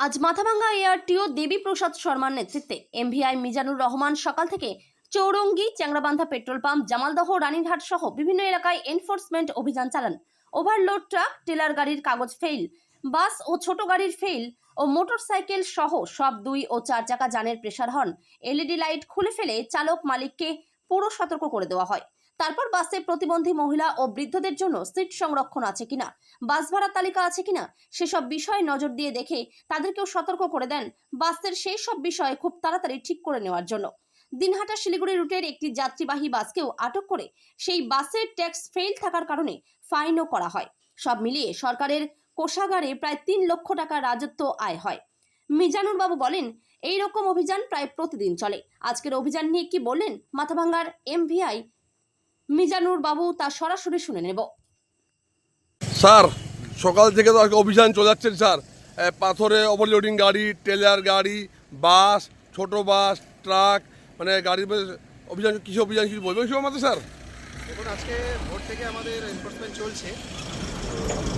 আজ মাথাভাঙ্গা এআরটিও দেবীপ্রসাদ শর্মার নেতৃত্বে এমভিআই মিজানুর রহমান সকাল থেকে চৌরঙ্গি, চ্যাংরাবান্ধা পেট্রোল পাম্প, জামালদহ, রানীরহাট সহ বিভিন্ন এলাকায় এনফোর্সমেন্ট অভিযান চালান। ওভারলোড ট্রাক, টেলার গাড়ির কাগজ ফেইল বাস ও ছোট গাড়ির ফেইল ও মোটরসাইকেল সহ সব দুই ও চার চাকা যানের প্রেসার হন এলইডি লাইট খুলে ফেলে চালক মালিককে পুরো সতর্ক করে দেওয়া হয়। তারপর বাসে প্রতিবন্ধী মহিলা ও বৃদ্ধদের জন্য সিট সংরক্ষণ আছে কিনা? বাস ভাড়ার তালিকা আছে কিনা? সেসব বিষয়ে নজর দিয়ে দেখে তাদেরকেও সতর্ক করে দেন বাসের সেই সব বিষয় খুব তাড়াতাড়ি ঠিক করে নেওয়ার জন্য। দিনহাটা শিলিগুড়ি রুটের একটি যাত্রীবাহী বাসকেও আটক করে সেই বাসের ট্যাক্স ফেল থাকার কারণে ফাইনও করা হয়। সব মিলিয়ে সরকারের কোষাগারে প্রায় তিন লক্ষ টাকা রাজত্ব আয় হয়। মিজানুর বাবু বলেন এই রকম অভিযান প্রায় প্রতিদিন চলে। আজকের অভিযান নিয়ে কি বললেন মাথাভাঙ্গার এমভিআই মিজানুর বাবু তা সরাসরি শুনে নেব। স্যার সকাল থেকে তো আজকে অভিযান চলে যাচ্ছে স্যার পাথরে ওভারলোডিং গাড়ি ট্রেলার গাড়ি বাস ছোট বাস ট্রাক মানে গাড়ির অভিযান কিছু অভিযান কিছু বলবে কিছু আমাদের স্যার? দেখুন আজকে ভোর থেকে আমাদের এনফোর্সমেন্ট চলছে।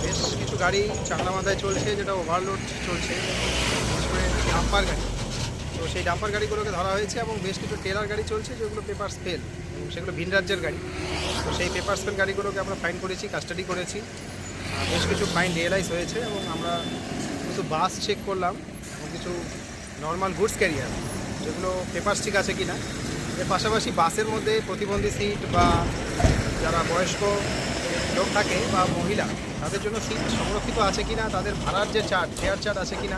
বেশ কিছু গাড়ি চাঁদা মাথায় চলছে যেটা ওভারলোড চলছে। বিশেষ করে ডাম্পার গাড়ি তো সেই ডাম্পার গাড়িগুলোকে ধরা হয়েছে এবং বেশ কিছু টেলার গাড়ি চলছে যেগুলো পেপার স্পেল এবং সেগুলো ভিন রাজ্যের গাড়ি। তো সেই পেপার স্পেল গাড়িগুলোকে আমরা ফাইন করেছি কাস্টাডি করেছি। বেশ কিছু ফাইন রিয়েলাইজ হয়েছে এবং আমরা কিছু বাস চেক করলাম এবং কিছু নর্মাল গুডস ক্যারিয়ার যেগুলো পেপার ঠিক আছে কি না এর পাশাপাশি বাসের মধ্যে প্রতিবন্ধী সিট বা যারা বয়স্ক লোক থাকে বা মহিলা, তাদের জন্য সিট সংরক্ষিত আছে কি না তাদের ভাড়ার যে চার্ট ফেয়ার চার্ট আছে কি না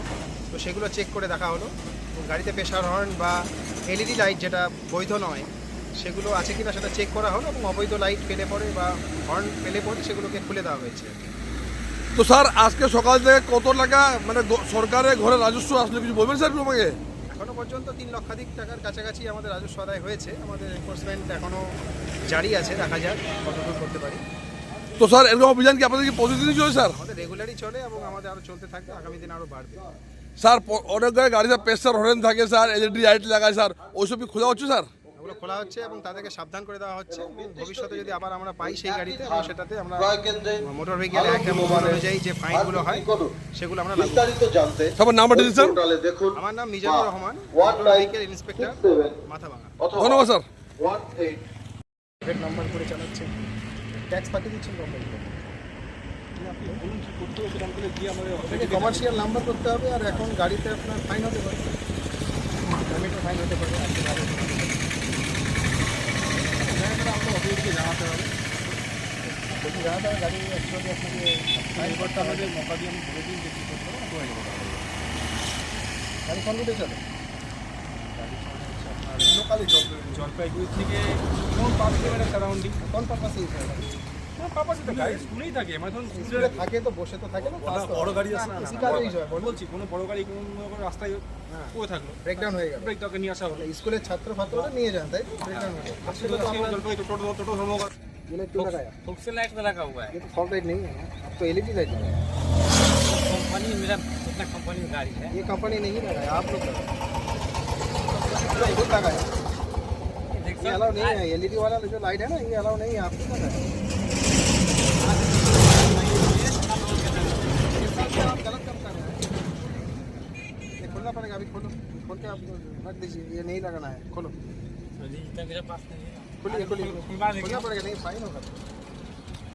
তো সেগুলো চেক করে দেখা হলো। গাড়িতে প্রেশার হর্ন বা এলইডি লাইট যেটা বৈধ নয় সেগুলো আছে কি না সেটা চেক করা হলো এবং অবৈধ লাইট পেলে পড়ে বা হর্ন পেলে পড়ে সেগুলোকে খুলে দেওয়া হয়েছে। তো স্যার আজকে সকাল থেকে কত টাকা মানে সরকারের ঘরে রাজস্ব আসলে কিছু বলবেন স্যার আমাকে? এখনও পর্যন্ত তিন লক্ষাধিক টাকার কাছাকাছি আমাদের রাজস্ব আদায় হয়েছে। আমাদের এনফোর্সমেন্ট এখনও জারি আছে দেখা যাক কতদূর করতে পারি। তো স্যার এরকম অভিযান কি আপনাদের কি প্রতিদিনই চলে স্যার? আমাদের রেগুলারই চলে এবং আমাদের আরও চলতে থাকবে আগামী দিন আরও বাড়বে। স্যার অনেক গাড়ি গাড়িতে প্রেসার হরেন থাকে স্যার এলইডি লাইট লাগায় স্যার। ওইসব কি খোলা হচ্ছে স্যার? ওগুলো খোলা হচ্ছে এবং তাদেরকে সাবধান করে দেওয়া হচ্ছে। ভবিষ্যতে যদি আবার আমরা পাই সেই গাড়িতে এবং সেটাতে আমরা মোটর ভেহিকেল অ্যাক্ট এবং অনুযায়ী যে ফাইনগুলো হয় সেগুলো আমরা বিস্তারিত জানতে সবার নাম্বার দিন স্যার দেখুন। আমার নাম Mizanur Rahman motor vehicle inspector Mathabhanga. ধন্যবাদ স্যার। প্রাইভেট নাম্বার করে চালাচ্ছে। ট্যাক্স পাঠিয়ে দিচ্ছেন কমার্শিয়াল নাম্বার করতে হবে আর এখন গাড়িতে আপনার ফাইন হতে পারে। ফাইন হতে পারে গাড়ি আপনার অফিসকে জানাতে হবে। জানাতে হবে গাড়ি অ্যাকচুয়ালি আপনাকে ফাইন করতে হবে মৌকা দিয়ে আমি বলে দিন যে কী করতে হবে করে দেবো গাড়ি কোন রুটে চলে? লোকালি জলপাইগুড়ি থেকে কোন পাঁচ কিলোমিটার সারাউন্ডিং কোন পারপাসে হয় গাড়ি? কোন পারপাসে তো গাড়ি স্কুলেই থাকে মানে ধরুন স্কুলে থাকে তো বসে তো থাকে না বড় গাড়ি আছে না কাজে ইউজ হয় বলছি কোনো বড় গাড়ি কোনো কোনো রাস্তায় হ্যাঁ। পড়ে থাকলো ব্রেকডাউন হয়ে গেল ব্রেক তাকে নিয়ে আসা হলো স্কুলের ছাত্র ফাত্ররা নিয়ে যান তাই ব্রেকডাউন হয়ে গেল আসলে तो तो जलपाई টোটো টোটো ধর্মঘট ये लाइट क्यों लगाया फोक्स लाइट में लगा हुआ है ये तो फॉग लाइट नहीं है अब तो एलईडी लाइट लगाया कंपनी मेरा अपना कंपनी में गाड़ी है ये कंपनी नहीं लगाया आप लोग लगाए पूरा खुद लगाया ये अलाउ नहीं है एलईडी वाला जो लाइट है ना ये अलाउ नहीं है आप खुद लगाया रख दीजिए ये नहीं लगाना है खोलो मेरा पास नहीं है खोलिए खोलिए खोलना पड़ेगा नहीं फाइन होगा